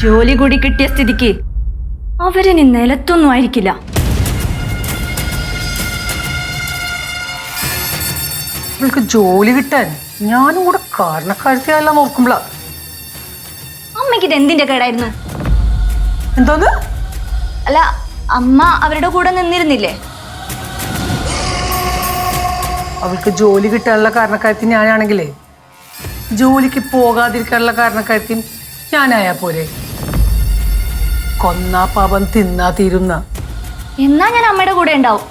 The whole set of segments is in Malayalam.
ജോലി കൂടി കിട്ടിയ സ്ഥിതിക്ക് അവരിനി നിലത്തൊന്നും ആയിരിക്കില്ല ഇവൾക്ക് ജോലി കിട്ടാൻ ഞാനും കൂടെ കാരണക്കാരത്തിയല്ല നോക്കുമ്പോളാ അമ്മയ്ക്ക് ഇത് എന്തിന്റെ കേടായിരുന്നു? എന്തോന്ന്? അല്ല അമ്മ അവരുടെ കൂടെ നിന്നിരുന്നില്ലേ? അവൾക്ക് ജോലി കിട്ടാനുള്ള കാരണക്കാരത്തി ഞാനാണെങ്കിലേ ജോലിക്ക് പോകാതിരിക്കാനുള്ള കാരണക്കാരത്തി ഞാനായാ പോലെ കൊന്നാ പാപം തിന്നാ തീരുന്ന. എന്നാ ഞാൻ അമ്മയുടെ കൂടെ ഉണ്ടാവും.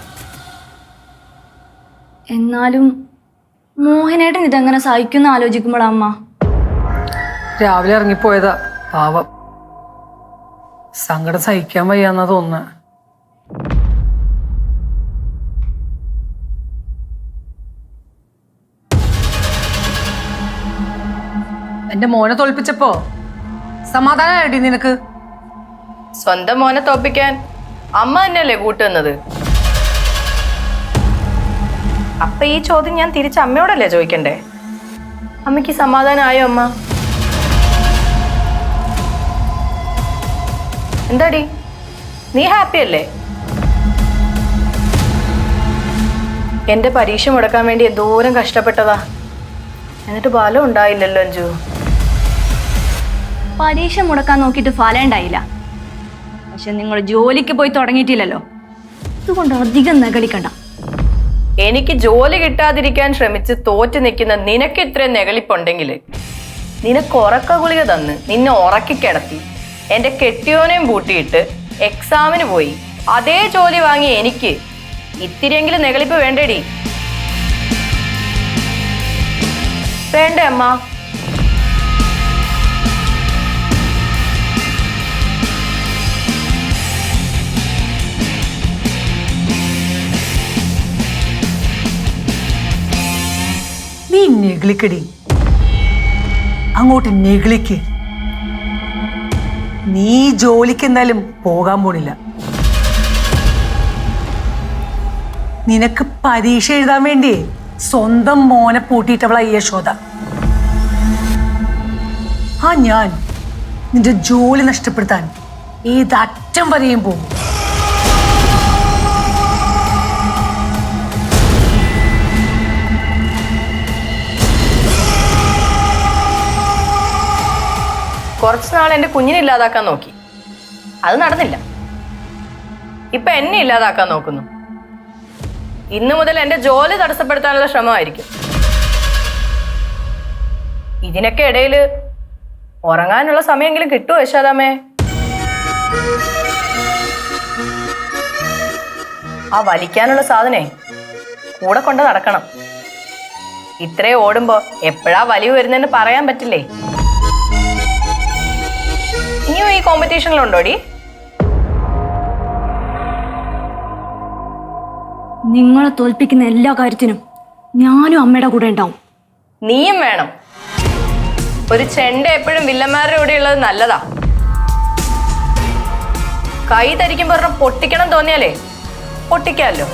എന്നാലും മോഹനേട്ടൻ ഇതെങ്ങനെ സഹിക്കുന്ന ആലോചിക്കുമ്പോഴാ അമ്മ. രാവിലെ ഇറങ്ങിപ്പോയതാ പാവം. സങ്കടം സഹിക്കാൻ വയ്യാന്നാ തോന്നുന്നത് എന്റെ മോനെ തോൽപ്പിച്ചപ്പോ സമാധാനമായിട്ടി നിനക്ക്? സ്വന്തം മോനെ തോപ്പിക്കാൻ അമ്മ തന്നെയല്ലേ കൂട്ടുന്നത്? അപ്പൊ ഈ ചോദ്യം ഞാൻ തിരിച്ച് അമ്മയോടല്ലേ ചോദിക്കണ്ടേ? അമ്മയ്ക്ക് സമാധാനമായോ അമ്മ? എന്താടി? നീ ഹാപ്പി അല്ലേ? എന്റെ പരീക്ഷ മുടക്കാൻ വേണ്ടി എന്തോരം കഷ്ടപ്പെട്ടതാ. എന്നിട്ട് ഫലം ഉണ്ടായില്ലല്ലോ അഞ്ജു. പരീക്ഷ മുടക്കാൻ നോക്കിയിട്ട് ഫലം ഉണ്ടായില്ല. പക്ഷെ നിങ്ങൾ ജോലിക്ക് പോയി തുടങ്ങിയിട്ടില്ലല്ലോ. അതുകൊണ്ട് അധികം നകളിക്കണ്ട. എനിക്ക് ജോലി കിട്ടാതിരിക്കാൻ ശ്രമിച്ച് തോറ്റു നിൽക്കുന്ന നിനക്ക് ഇത്രയും നെകളിപ്പുണ്ടെങ്കിൽ നിനക്ക് ഉറക്ക ഗുളിക തന്ന് നിന്നെ ഉറക്കി കിടത്തി എന്റെ കെട്ടിയോനെയും പൂട്ടിയിട്ട് എക്സാമിന് പോയി. അതേ ജോലി വാങ്ങി എനിക്ക് ഇത്തിരിയെങ്കിലും നെകളിപ്പ് വേണ്ടേടി. വേണ്ടേ അമ്മ? നെഗിളിക്കടി അങ്ങോട്ട് നെഗിളിക്ക് നീ ജോലിക്ക് പോകാൻ പോണില്ല. നിനക്ക് പരീക്ഷ എഴുതാൻ വേണ്ടി സ്വന്തം മോനെ പൂട്ടിയിട്ടവള യശോദ. ആ ഞാൻ നിന്റെ ജോലി നഷ്ടപ്പെടുത്താൻ ഏതറ്റം വരെയും പോകും. കുറച്ച് നാൾ എന്റെ കുഞ്ഞിനെ ഇല്ലാതാക്കാൻ നോക്കി. അത് നടന്നില്ല. ഇപ്പൊ എന്നെ ഇല്ലാതാക്കാൻ നോക്കുന്നു. ഇന്നു മുതൽ എന്റെ ജോലി തടസ്സപ്പെടുത്താനുള്ള ശ്രമമായിരിക്കും. ഇതിനൊക്കെ ഇടയിൽ ഉറങ്ങാനുള്ള സമയമെങ്കിലും കിട്ടുമോ യശാദാമേ ആ വലിക്കാനുള്ള സാധനേ കൂടെ കൊണ്ട് നടക്കണം. ഇത്രേ ഓടുമ്പോ എപ്പോഴാ വലിവ് വരുന്നതെന്ന് പറയാൻ പറ്റില്ലേ? കോമ്പറ്റീഷനിലുണ്ടോടി നിങ്ങളെ തോൽപ്പിക്കുന്ന എല്ലാ കാര്യത്തിനും ഞാനും അമ്മയുടെ കൂടെ ഉണ്ടാവും. നീയും വേണം. ഒരു ചെണ്ട എപ്പോഴും വില്ലന്മാരുടെ കൂടെ ഉള്ളത് നല്ലതാ. കൈ തരിക്കും പറഞ്ഞ പൊട്ടിക്കണം തോന്നിയാലേ? പൊട്ടിക്കാമല്ലോ.